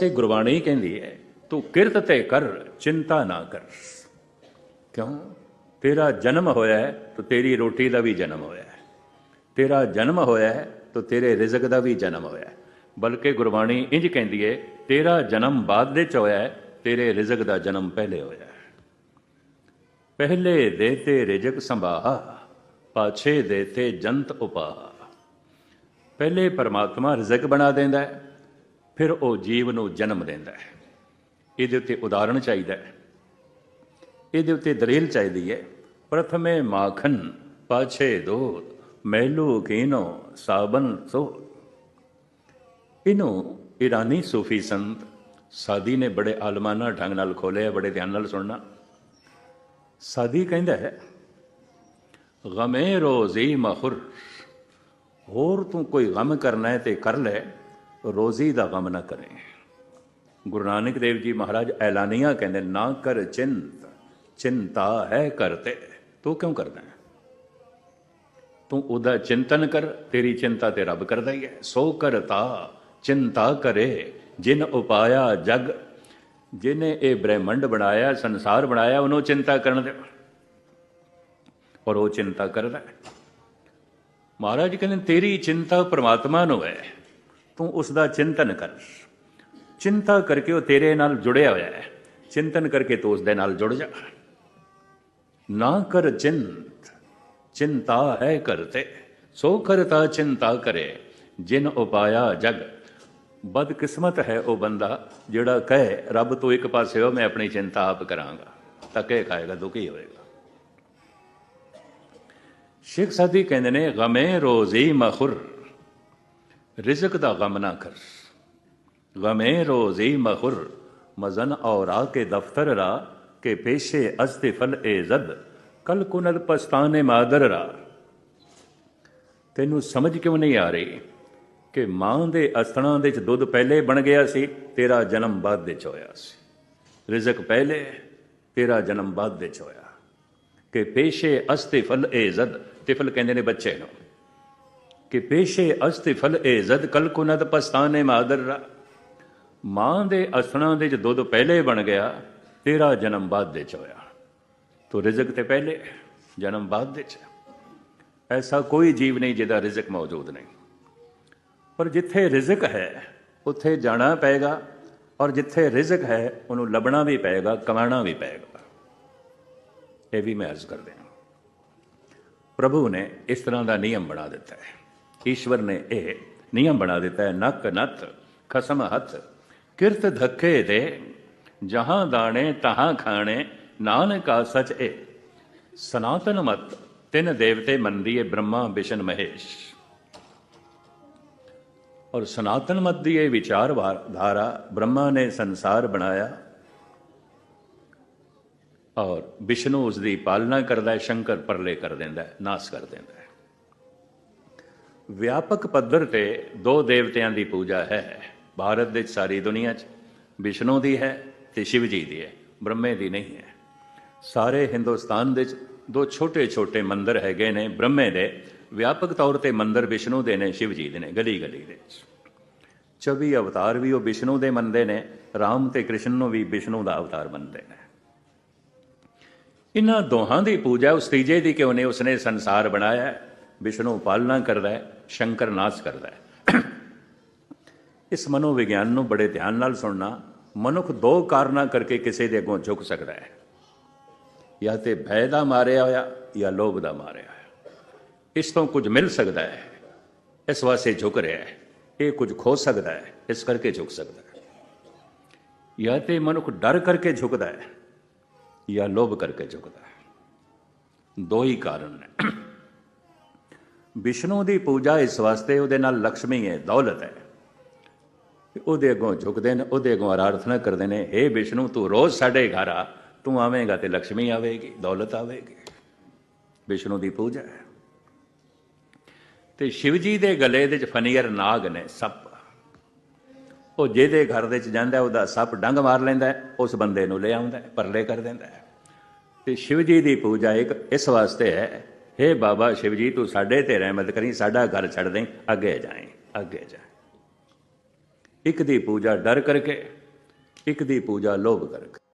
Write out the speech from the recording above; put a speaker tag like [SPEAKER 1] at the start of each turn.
[SPEAKER 1] ਤੇ ਗੁਰਬਾਣੀ ਕਹਿੰਦੀ ਹੈ, ਤੂੰ ਕਿਰਤ ਤੇ ਕਰ, ਚਿੰਤਾ ਨਾ ਕਰ। ਕਿਉਂ? ਤੇਰਾ ਜਨਮ ਹੋਇਆ ਹੈ, ਤਾਂ ਤੇਰੀ ਰੋਟੀ ਦਾ ਵੀ ਜਨਮ ਹੋਇਆ ਹੈ। ਤੇਰਾ ਜਨਮ ਹੋਇਆ ਹੈ, ਤਾਂ ਤੇਰੇ ਰਿਜ਼ਕ ਦਾ ਵੀ ਜਨਮ ਹੋਇਆ ਹੈ। ਬਲਕਿ ਗੁਰਬਾਣੀ ਇੰਜ ਕਹਿੰਦੀ ਹੈ, ਤੇਰਾ ਜਨਮ ਬਾਅਦ ਦੇ ਚ ਹੋਇਆ ਹੈ, ਤੇਰੇ ਰਿਜ਼ਕ ਦਾ ਜਨਮ ਪਹਿਲੇ ਹੋਇਆ ਹੈ। ਪਹਿਲੇ ਦੇਤੇ ਰਿਜ਼ਕ ਸੰਭਾਹਾ, ਪਾਛੇ ਦੇਤੇ ਜੰਤ ਉਪਾਹ। ਪਹਿਲੇ ਪਰਮਾਤਮਾ ਰਿਜ਼ਕ ਬਣਾ ਦਿੰਦਾ ਹੈ ਫਿਰ ਉਹ ਜੀਵ ਨੂੰ ਜਨਮ ਦਿੰਦਾ ਹੈ। ਇਹਦੇ ਉੱਤੇ ਉਦਾਹਰਣ ਚਾਹੀਦਾ ਹੈ। ਇਹਦੇ ਉੱਤੇ ਦਲੀਲ ਚਾਹੀਦੀ ਹੈ, ਪ੍ਰਥਮੇ ਮਾਖਨ ਪਾਛੇ ਦੋ ਮਹਿਲੂ ਕੀਨੋ ਸਾਬਨ ਸੋ ਇਹਨੂੰ ਇਰਾਨੀ ਸੂਫੀ ਸੰਤ ਸਾਦੀ ਨੇ ਬੜੇ ਆਲਮਾਨਾ ਢੰਗ ਨਾਲ ਖੋਲਿਆ ਬੜੇ ਧਿਆਨ ਨਾਲ ਸੁਣਨਾ। ਸਾਦੀ ਕਹਿੰਦਾ ਹੈ, ਗਮੇ ਰੋਜ਼ੀ ਮਖੁਰ ਹੋਰ ਤੂੰ ਕੋਈ ਗਮ ਕਰਨਾ ਹੈ ਤੇ ਕਰ ਲੈ। ਰੋਜ਼ੀ ਦਾ ਗਮ ਨਾ ਕਰੇ। ਗੁਰੂ ਨਾਨਕ ਦੇਵ ਜੀ ਮਹਾਰਾਜ ਐਲਾਨੀਆਂ ਕਹਿੰਦੇ, ਨਾ ਕਰ ਚਿੰਤ, ਚਿੰਤਾ ਹੈ ਕਰਤੇ ਤੂੰ। ਕਿਉਂ ਕਰਦਾ ਹੈ? ਤੂੰ ਉਹਦਾ ਚਿੰਤਨ ਕਰ, ਤੇਰੀ ਚਿੰਤਾ ਤੇ ਰੱਬ ਕਰਦਾ ਹੀ ਹੈ। ਸੋ ਕਰਤਾ, ਚਿੰਤਾ ਕਰੇ, ਜਿਨ ਉਪਾਇਆ ਜਗ। ਜਿਨੇ ਇਹ ਬ੍ਰਹਿਮੰਡ ਬਣਾਇਆ, ਸੰਸਾਰ ਬਣਾਇਆ, ਉਹਨੂੰ ਚਿੰਤਾ ਕਰਨ ਦੇ ਔਰ ਉਹ ਚਿੰਤਾ ਕਰਦਾ ਮਹਾਰਾਜ ਕਹਿੰਦੇ, ਤੇਰੀ ਚਿੰਤਾ ਪ੍ਰਮਾਤਮਾ ਨੂੰ ਹੈ। ਤੂੰ ਉਸ ਦਾ ਚਿੰਤਨ ਕਰ। ਚਿੰਤਾ ਕਰਕੇ ਉਹ ਤੇਰੇ ਨਾਲ ਜੁੜਿਆ ਹੋਇਆ ਹੈ। ਚਿੰਤਨ ਕਰਕੇ ਤੂੰ ਉਸ ਦੇ ਨਾਲ ਜੁੜ ਜਾ। ਨਾ ਕਰ ਚਿੰਤ, ਚਿੰਤਾ ਹੈ ਕਰਤੇ। ਸੋ ਕਰਤਾ ਚਿੰਤਾ ਕਰੇ, ਜਿਨ ਉਪਾਇਆ ਜਗ। ਬਦਕਿਸਮਤ ਹੈ ਉਹ ਬੰਦਾ ਜਿਹੜਾ ਕਹੇ, ਰੱਬ ਤੋਂ ਇੱਕ ਪਾਸੇ ਹੋ ਮੈਂ ਆਪਣੀ ਚਿੰਤਾ ਆਪ ਕਰਾਂਗਾ। ਤੱਕੇ ਖਾਏਗਾ, ਦੁਖੀ ਹੋਏਗਾ। ਸ਼ੇਖ ਸਾਦੀ ਕਹਿੰਦੇ ਨੇ, ਗਮੇ ਰੋਜ਼ੀ ਮਖੁਰ। ਰਿਜ਼ਕ ਦਾ ਗਮ ਨਾ ਕਰ। ਗਮੇ ਰੋਜ਼ੀ ਮਖੁਰ ਮਜ਼ਨ ਔਰਾ ਕੇ ਦਫਤਰ ਰਾ, ਕੇ ਪੇਸ਼ੇ ਅਸਤੇ ਫਲ ਏ ਜ਼ਦ, ਕਲ ਕੁਨਲ ਪਸਤਾਨੇ ਮਾਦਰ ਰਾ। ਤੈਨੂੰ ਸਮਝ ਕਿਉਂ ਨਹੀਂ ਆ ਰਹੀ ਕਿ ਮਾਂ ਦੇ ਅਸਥਣਾ ਦੇ ਚ ਦੁੱਧ ਪਹਿਲੇ ਬਣ ਗਿਆ ਸੀ, ਤੇਰਾ ਜਨਮ ਬਾਅਦ ਦੇ ਚ ਹੋਇਆ ਸੀ। ਰਿਜ਼ਕ ਪਹਿਲੇ, ਤੇਰਾ ਜਨਮ ਬਾਅਦ ਦੇ ਚ ਹੋਇਆ। ਕਿ ਪੇਸ਼ੇ ਅਸਤੇ ਫਲ ਏ ਜ਼ਦ, ਤਿਫਲ ਕਹਿੰਦੇ ਨੇ ਬੱਚੇ ਨੂੰ। ਕਿ ਪੇਸ਼ੇ ਅਸਤੇ ਫਲ ਏ ਜ਼ਦ ਕਲ ਕੁਨਦ ਪਸਤਾਨੇ ਮਾਦਰ ਮਾਂ ਦੇ ਅਸਣਾ ਦੇ ਚ ਦੁੱਧ ਪਹਿਲੇ ਬਣ ਗਿਆ, ਤੇਰਾ ਜਨਮ ਬਾਅਦ ਦੇ ਚ ਹੋਇਆ। ਤੋ ਰਿਜ਼ਕ ਤੇ ਪਹਿਲੇ, ਜਨਮ ਬਾਅਦ ਦੇ ਚ। ਐਸਾ ਕੋਈ ਜੀਵ ਨਹੀਂ ਜਿਹਦਾ ਰਿਜ਼ਕ ਮੌਜੂਦ ਨਹੀਂ। ਪਰ ਜਿੱਥੇ ਰਿਜ਼ਕ ਹੈ, ਉੱਥੇ ਜਾਣਾ ਪਏਗਾ, ਔਰ ਜਿੱਥੇ ਰਿਜ਼ਕ ਹੈ, ਉਹਨੂੰ ਲੱਭਣਾ ਵੀ ਪਏਗਾ, ਕਮਾਣਾ ਵੀ ਪਏਗਾ। ਇਹ ਵੀ ਮੈਂ ਅਰਜ਼ ਕਰਦੇ ਹਾਂ। ਪ੍ਰਭੂ ਨੇ ਇਸ ਤਰ੍ਹਾਂ ਦਾ ਨਿਯਮ ਬਣਾ ਦਿੱਤਾ ਹੈ। ਈਸ਼ਵਰ ਨੇ ਇਹ ਨਿਯਮ ਬਣਾ ਦਿੱਤਾ ਹੈ, ਨਕ ਨਤ, ਖਸਮ ਹੱਥ, ਕਿਰਤ ਧੱਕੇ ਦੇ, ਜਹਾਂ ਦਾਣੇ ਤਹਾਂ ਖਾਣੇ, ਨਾਨਕਾ ਸਚ ਏ ਸਨਾਤਨ ਮਤ, ਤਿੰਨ ਦੇਵਤੇ ਮੰਦੀਏ ਬ੍ਰਹਮਾ ਵਿਸ਼ਨ ਮਹੇਸ਼। ਔਰ ਸਨਾਤਨ ਮਤ ਦੀ ਇਹ ਵਿਚਾਰ ਧਾਰਾ ਬ੍ਰਹਮਾ ਨੇ ਸੰਸਾਰ ਬਣਾਇਆ। ਔਰ ਵਿਸ਼ਨੂੰ ਉਸ ਦੀ ਪਾਲਣਾ ਕਰਦਾ ਹੈ, ਸ਼ੰਕਰ ਪਰਲੇ ਕਰ ਦਿੰਦਾ ਹੈ, ਨਾਸ ਕਰ ਦਿੰਦਾ ਹੈ। ਵਿਆਪਕ ਪੱਧਰ ਤੇ ਦੋ ਦੇਵਤਿਆਂ ਦੀ ਪੂਜਾ ਹੈ। ਭਾਰਤ ਦੇ ਸਾਰੀ ਦੁਨੀਆ 'ਚ ਵਿਸ਼ਨੂੰ ਦੀ ਹੈ ਤੇ ਸ਼ਿਵ ਜੀ ਦੀ ਹੈ, ਬ੍ਰਹਮੇ ਦੀ ਨਹੀਂ ਹੈ। ਸਾਰੇ ਹਿੰਦੁਸਤਾਨ ਦੇ 'ਚ ਦੋ ਛੋਟੇ-ਛੋਟੇ ਮੰਦਰ ਹੈਗੇ ਨੇ ਬ੍ਰਹਮੇ ਦੇ। ਵਿਆਪਕ ਤੌਰ ਤੇ ਮੰਦਰ ਵਿਸ਼ਨੂੰ ਦੇ ਨੇ ਸ਼ਿਵ ਜੀ ਦੇ ਨੇ ਗਲੀ ਗਲੀ ਦੇ 'ਚ 24 ਅਵਤਾਰ ਵੀ ਉਹ ਵਿਸ਼ਨੂੰ ਦੇ ਮੰਨਦੇ ਨੇ, ਰਾਮ ਤੇ ਕ੍ਰਿਸ਼ਨ ਨੂੰ ਵੀ ਵਿਸ਼ਨੂੰ ਦਾ ਅਵਤਾਰ ਮੰਨਦੇ ਨੇ। ਇਹਨਾਂ ਦੋਹਾਂ ਦੀ ਪੂਜਾ ਉਸ ਤੀਜੇ ਦੀ ਕਿਉਂ ਨਹੀਂ, ਉਸਨੇ ਸੰਸਾਰ ਬਣਾਇਆ। ਵਿਸ਼ਨੂੰ ਪਾਲਣਾ ਕਰਦਾ ਹੈ, ਸ਼ੰਕਰ ਨਾਸ ਕਰਦਾ ਹੈ। ਇਸ ਮਨੋਵਿਗਿਆਨ ਨੂੰ ਬੜੇ ਧਿਆਨ ਨਾਲ ਸੁਣਨਾ ਮਨੁੱਖ ਦੋ ਕਾਰਨਾਂ ਕਰਕੇ ਕਿਸੇ ਦੇ ਅੱਗੋਂ ਝੁਕ ਸਕਦਾ ਹੈ। ਜਾਂ ਤੇ ਭੈ ਦਾ ਮਾਰਿਆ ਹੋਇਆ ਜਾਂ ਲੋਭ ਦਾ ਮਾਰਿਆ ਹੋਇਆ। ਇਸ ਤੋਂ ਕੁਝ ਮਿਲ ਸਕਦਾ ਹੈ, ਇਸ ਵਾਸਤੇ ਝੁਕ ਰਿਹਾ ਹੈ। ਇਹ ਕੁਝ ਖੋ ਸਕਦਾ ਹੈ, ਇਸ ਕਰਕੇ ਝੁਕ ਸਕਦਾ ਹੈ। ਜਾਂ ਤੇ ਮਨੁੱਖ ਡਰ ਕਰਕੇ ਝੁਕਦਾ ਹੈ ਜਾਂ ਲੋਭ ਕਰਕੇ ਝੁਕਦਾ ਹੈ। ਦੋ ਹੀ ਕਾਰਨ ਨੇ। ਵਿਸ਼ਨੂੰ ਦੀ ਪੂਜਾ ਇਸ ਵਾਸਤੇ ਉਹਦੇ ਨਾਲ ਲక్ష్ਮੀ ਹੈ, ਦੌਲਤ ਹੈ। ਉਹਦੇ ਅੱਗੋਂ ਝੁਕਦੇ ਨੇ, ਉਹਦੇ ਅੱਗੋਂ ਅਰਾਧਨਾ ਕਰਦੇ ਨੇ हे ਵਿਸ਼ਨੂੰ, ਤੂੰ ਰੋਜ਼ ਸਾਡੇ ਘਰ ਆ, ਤੂੰ ਆਵੇਂਗਾ ਤੇ ਲక్ష్ਮੀ ਆਵੇਗੀ, ਦੌਲਤ ਆਵੇਗੀ। ਵਿਸ਼ਨੂੰ ਦੀ ਪੂਜਾ ਹੈ। ਤੇ ਸ਼ਿਵ ਜੀ ਦੇ ਗਲੇ ਦੇ ਵਿੱਚ ਫਨੀਅਰ ਨਾਗ ਨੇ ਸੱਪ। ਉਹ ਜਿਹਦੇ ਘਰ ਦੇ ਵਿੱਚ ਜਾਂਦਾ ਉਹਦਾ ਸੱਪ ਡੰਗ ਮਾਰ ਲੈਂਦਾ ਉਸ ਬੰਦੇ ਨੂੰ ਲੈ ਆਉਂਦਾ ਪਰਲੇ ਕਰ ਦਿੰਦਾ ਤੇ ਸ਼ਿਵ ਜੀ ਦੀ ਪੂਜਾ ਇੱਕ ਇਸ ਵਾਸਤੇ ਹੈ हे ਬਾਬਾ ਸ਼ਿਵ ਜੀ, ਤੂੰ ਸਾਡੇ ਤੇ ਰਹਿਮਤ ਕਰੀ, ਸਾਡਾ ਘਰ ਛੱਡ ਦੇ ਅੱਗੇ ਜਾਏ ਅੱਗੇ ਜਾਏ ਇੱਕ ਦੀ ਪੂਜਾ ਡਰ ਕਰਕੇ, ਇੱਕ ਦੀ ਪੂਜਾ ਲੋਭ ਕਰਕੇ।